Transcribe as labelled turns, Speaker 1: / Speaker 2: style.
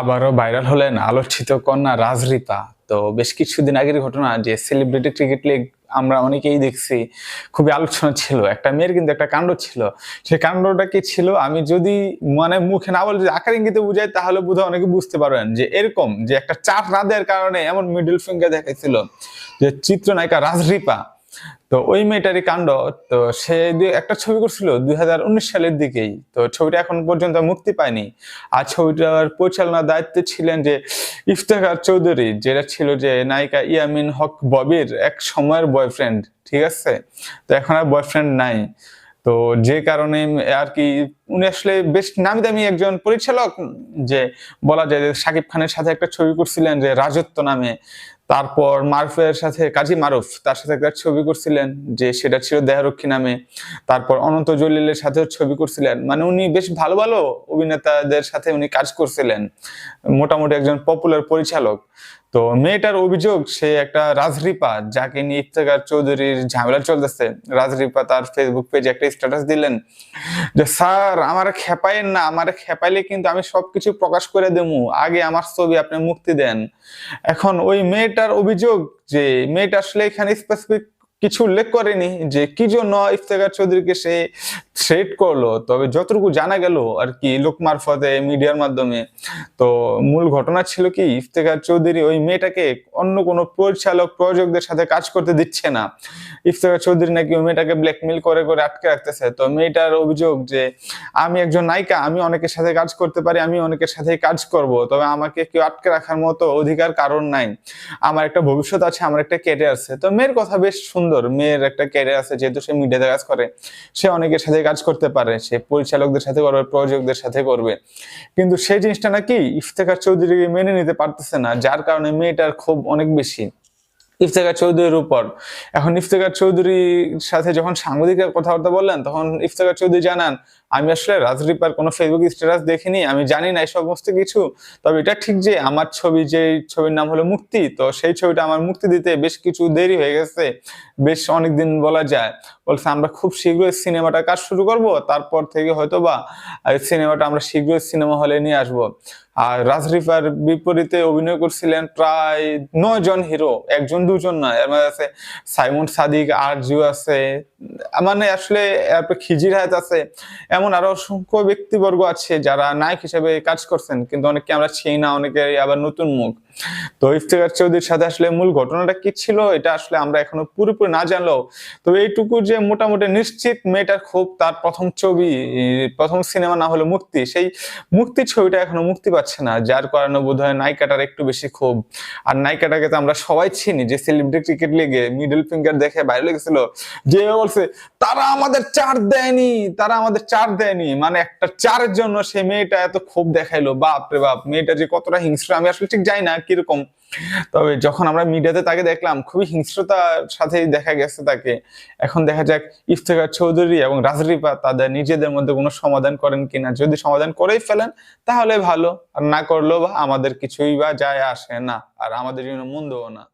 Speaker 1: আবারও ভাইরাল হলেন আলোচিত কন্যা রাজরিপা। তো বেশ কিছুদিন আগের ঘটনা যে সেলিব্রিটি ক্রিকেট লিগ আমরা অনেকেই দেখছি, খুবই আলোচনা ছিল। একটা মেয়ের কিন্তু একটা কাণ্ড ছিল। সেই কাণ্ডটা কি ছিল? আমি যদি মানে মুখে না বলে যদি আকার ইঙ্গিতে বুঝাই, তাহলে বোধহয় অনেকে বুঝতে পারবেন যে এরকম যে একটা চাপ না কারণে এমন মিডল ফিঙ্গার দেখাইছিল যে চিত্রনায়িকা রাজরিপা। তো ওই মেয়েটারই কাণ্ড। তো সে একটা ছবি করছিল দুই সালের দিকেই। তো ছবিটা এখন পর্যন্ত মুক্তি পায়নি। আর ছবিটার পরিচালনার দায়িত্বে ছিলেন যে ইফতেখার চৌধুরী, যেটা ছিল যে নায়িকা ইয়ামিন হক ববির এক সময়ের বয়ফ্রেন্ড, ঠিক আছে? তো এখন আর বয়ফ্রেন্ড নাই। তো যে কারণে আর কি উনি আসলে বেশ নামি দামি একজন পরিচালক, যে বলা যায় যে শাকিব খানের সাথে একটা ছবি করছিলেন যে রাজত্ব নামে। তারপর মারুফের সাথে, কাজী মারুফ, তার সাথে একটা ছবি করছিলেন যে সেটা ছিল দেহরক্ষী নামে। তারপর অনন্ত জলিলের সাথেও ছবি করছিলেন। মানে উনি বেশ ভালো ভালো অভিনেতাদের সাথে উনি কাজ করছিলেন। মোটামুটি একজন পপুলার পরিচালক। তো মেয়েটার অভিযোগ, সে একটা রাজরিপা, যাকে নিয়ে ইফতেখার চৌধুরীর ঝামেলা চলতেছে। রাজরিপা তার ফেসবুক পেজে একটা স্ট্যাটাস দিলেন যে, স্যার, আমার খেপাইয়েন না, আমার খেপাইলে কিন্তু আমি সবকিছু প্রকাশ করে দেবো। আগে আমার ছবি আপনি মুক্তি দেন। এখন ওই মেয়েটার অভিযোগ যে মেয়েটা আসলে এখানে স্পেসিফিক কিছু উল্লেখ করেনি যে কি জন্য ইফতেখার চৌধুরীকে সে থ্রেট করল। তবে যতটুকু জানা গেল আর কি, লোক মারফতে, মিডিয়ার মাধ্যমে, তো মূল ঘটনা ছিল কি, ইফতেখার চৌধুরী ওই মেয়েটাকে অন্য কোনো পরিচালক, প্রযোজকদের সাথে কাজ করতে দিচ্ছে না। ইফতেখার চৌধুরী নাকি ওই মেয়েটাকে ব্ল্যাকমেল করে করে আটকে রাখতেছে। তো মেয়েটার অভিযোগ যে, আমি একজন নায়িকা, আমি অনেকের সাথে কাজ করতে পারি, আমি অনেকের সাথে কাজ করব। তবে আমাকে কেউ আটকে রাখার মতো অধিকার কারণ নাই। আমার একটা ভবিষ্যৎ আছে, আমার একটা ক্যারিয়ার আছে। তো মেয়ের কথা বেশ সুন্দর মেয়ের একটা ক্যারিয়ার আছে, যেহেতু সে মিডিয়াতে কাজ করে, সে অনেকের সাথে কাজ করতে পারে, সে পরিচালকদের সাথে করবে, প্রযোজকদের সাথে করবে। কিন্তু সেই জিনিসটা নাকি ইফতেখার চৌধুরীকে মেনে নিতে পারতেছে না, যার কারণে মেয়েটার খুব অনেক বেশি। ইফতেখার চৌধুরীর উপর। এখন ইফতেখার চৌধুরীর সাথে যখন সাংবাদিকের কথাবার্তা বললেন, তখন ইফতেখার চৌধুরী জানান, আমি আসলে রাজরিপার কোনো ফেসবুক স্ট্যাটাস দেখিনি, আমি জানি না এই সমস্ত কিছু। তবে এটা ঠিক যে আমার ছবি, যে ছবির নাম হলো মুক্তি, তো সেই ছবিটা আমার মুক্তি দিতে বেশ কিছু দেরি হয়ে গেছে, বেশ অনেকদিন বলা যায়। বলছে, আমরা খুব শীঘ্রই সিনেমাটা কাজ শুরু করব, তারপর থেকে হয়তো বা সিনেমাটা আমরা শীঘ্রই সিনেমা হলে নিয়ে আসব। আর রাজরিফার বিপরীতে অভিনয় করছিলেন প্রায় নয় জন হিরো, একজন, দুজন নয় এর মধ্যে আছে সাইমন সাদিক, আরজু আছে মানে আসলে খিজির হায়াত আছে, এমন আরও অসংখ্য ব্যক্তিবর্গ আছে যারা নায়ক হিসেবে কাজ করছেন, কিন্তু অনেকে আমরা চিনি না অনেকে আবার নতুন মুখ। তো ইফতেখার চৌধুরীর সাথে আসলে মূল ঘটনাটা কি ছিল, এটা আসলে আমরা এখনও পুরোপুরি না জানলেও, তবে এইটুকু যে মোটামুটি নিশ্চিত মেয়েটার খুব তার প্রথম ছবি, প্রথম সিনেমা না হলো মুক্তি, সেই মুক্তি ছবিটা এখনও মুক্তি পাচ্ছে না। যার কারণে বোধ হয় নায়িকাটার একটু বেশি ক্ষোভ। আর নায়িকাটাকে তো আমরা সবাই চিনি, যে সেলিব্রিটি ক্রিকেট লিগে মিডল ফিঙ্গার দেখে বাইরে লেগেছিল যে বলছে, তারা আমাদের চার দেয়নি, তারা আমাদের চার দেয়নি। মানে একটা চারের জন্য সে মেয়েটা এত ক্ষোভ দেখাইলো, বাপ রে বাপ, মেয়েটা যে কতটা হিংস্র, আমি আসলে ঠিক জানি না কীরকম। তবে যখন আমরা মিডিয়াতে তাকে দেখলাম, খুবই হিংস্রতার সাথেই দেখা গেছে তাকে। এখন দেখা যাক, ইফতেখার চৌধুরী এবং রাজরিপা তাদের নিজেদের মধ্যে কোনো সমাধান করেন কিনা? যদি সমাধান করেই ফেলেন, তাহলে ভালো, আর না করলেও বা আমাদের কিছুই বা যায় আসে না, আর আমাদের জন্য মন্দও না।